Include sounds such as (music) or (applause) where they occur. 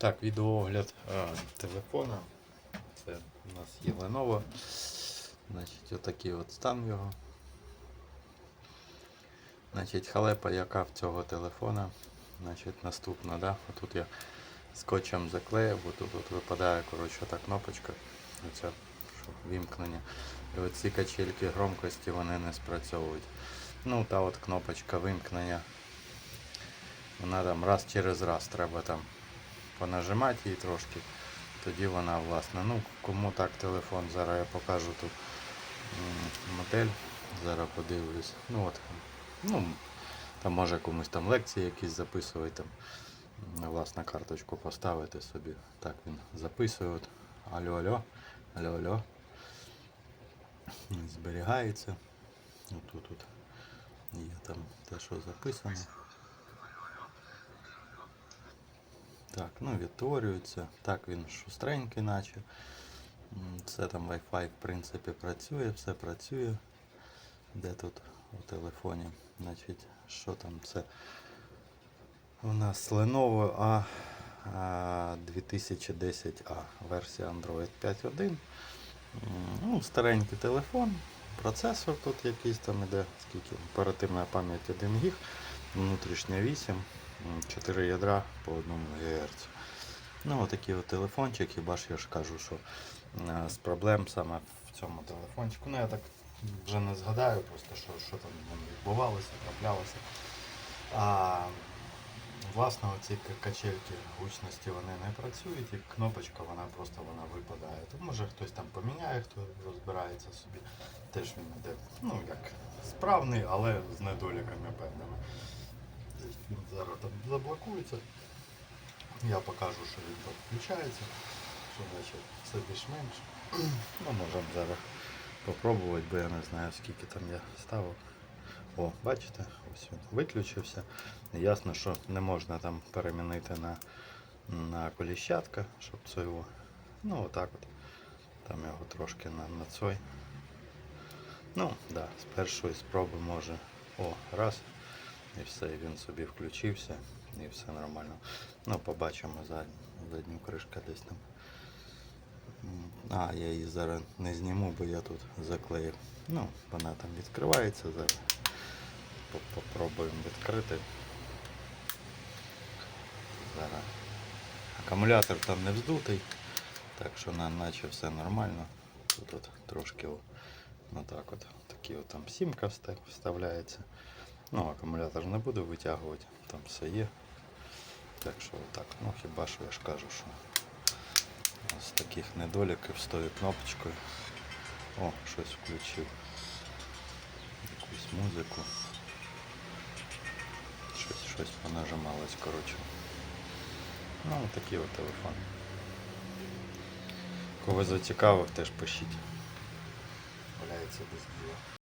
Так, відеоогляд а, телефона. Це у нас є Lenovo. Значить, отакий от стан його. Значить, халепа, яка в цього телефона. Значить, наступна, да? Отут я скотчем заклеїв, бо тут от випадає коротше, та кнопочка. Оця, вімкнення. І оці качельки громкості вони не спрацьовують. Ну, та от кнопочка вимкнення. Вона там раз через раз треба там понажимати її трошки. Тоді вона власне. Ну, кому так телефон, зараз я покажу тут модель. Зараз подивлюсь. Ну от, ну, там може комусь там лекції якісь записувати, там, власне карточку поставити собі. Так він записує. От. Алло, алло, алло, алло. Зберігається. Отут от є там те, що записано. Так, ну відтворюється. Так він шустренький, наче. Це там Wi-Fi в принципі працює, все працює. Де тут у телефоні? Значить, що там це? У нас Lenovo A 2010A, версія Android 5.1. Ну, старенький телефон. Процесор тут якийсь там іде, скільки оперативна пам'ять 1 гіг, внутрішня 8, м, 4 ядра по 1 ГГц. Ну, отакий от телефончик, хіба ж я ж кажу, що е, з проблем саме в цьому телефончику. Ну я так вже не згадаю просто, що, що там відбувалося, траплялося. А, власне, оці качельки гучності вони не працюють, і кнопочка вона просто вона випадає. То може хтось там поміняє, хто розбирається собі. Теж він іде, ну як справний, але з недоліками певними. Зараз там заблокується. Я покажу, що він там включається, що значить все більш-менш. (clears throat) Ну, можемо зараз попробувати, бо я не знаю скільки там я ставив. О, бачите, ось він виключився. Ясно, що не можна там перемінити на, на коліщатка, щоб це його. Ну отак от. Там його трошки на, на цой. Ну, да, з першої спроби може. О, раз. І все, і він собі включився, і все нормально. Ну, побачимо задню, кришка десь там. А, я її зараз не зніму, бо я тут заклеїв. Ну, вона там відкривається зараз. Попробуємо відкрити. Зараз. Акумулятор там не вздутий, так що на, наче все нормально. Тут от трошки о, отак от, такі от там сімка вставляється. Ну, акумулятор не буду витягувати, там все є. Так що отак. Ну хіба що я ж кажу, що з таких недоліків з тою кнопочкою. О, щось включив. Якусь музику. Щось, щось понажималось, коротше. Ну, такий от телефон. Кого зацікавив, теж пишіть. Валяється без діла.